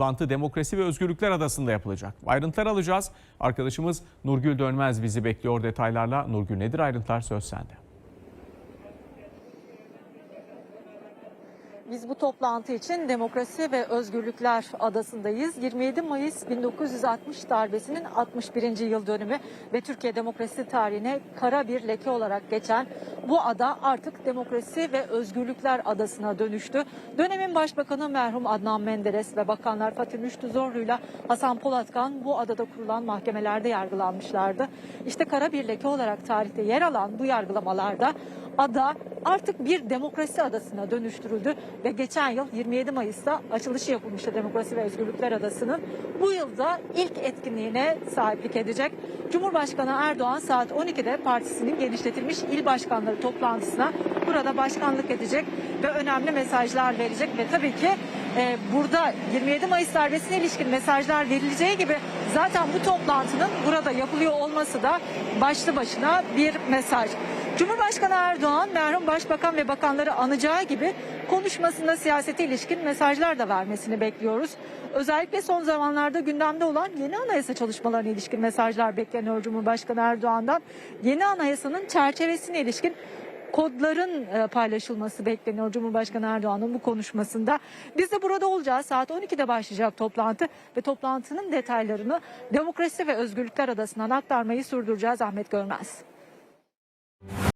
Toplantı Demokrasi ve Özgürlükler Adası'nda yapılacak. Ayrıntılar alacağız. Arkadaşımız Nurgül Dönmez bizi bekliyor detaylarla. Nurgül nedir ayrıntılar söz sende. Biz bu toplantı için Demokrasi ve Özgürlükler Adası'ndayız. 27 Mayıs 1960 darbesinin 61. yıl dönümü ve Türkiye demokrasi tarihine kara bir leke olarak geçen bu ada artık Demokrasi ve Özgürlükler Adası'na dönüştü. Dönemin Başbakanı merhum Adnan Menderes ve bakanlar Fatih Rüştü Zorlu'yla Hasan Polatkan bu adada kurulan mahkemelerde yargılanmışlardı. İşte kara bir leke olarak tarihte yer alan bu yargılamalarda ada artık bir demokrasi adasına dönüştürüldü ve geçen yıl 27 Mayıs'ta açılışı yapılmıştı Demokrasi ve Özgürlükler Adası'nın. Bu yılda ilk etkinliğine sahiplik edecek. Cumhurbaşkanı Erdoğan saat 12'de partisinin genişletilmiş il başkanları toplantısına burada başkanlık edecek ve önemli mesajlar verecek ve tabii ki e, burada 27 Mayıs darbesine ilişkin mesajlar verileceği gibi zaten bu toplantının burada yapılıyor olması da başlı başına bir mesaj. Cumhurbaşkanı Erdoğan merhum başbakan ve bakanları anacağı gibi konuşmasında siyasete ilişkin mesajlar da vermesini bekliyoruz. Özellikle son zamanlarda gündemde olan yeni anayasa çalışmalarına ilişkin mesajlar bekleniyor Cumhurbaşkanı Erdoğan'dan. Yeni anayasanın çerçevesine ilişkin kodların e, paylaşılması bekleniyor Cumhurbaşkanı Erdoğan'ın bu konuşmasında. Biz de burada olacağız. Saat 12'de başlayacak toplantı ve toplantının detaylarını Demokrasi ve Özgürlükler Adası'ndan aktarmayı sürdüreceğiz Ahmet Görmez.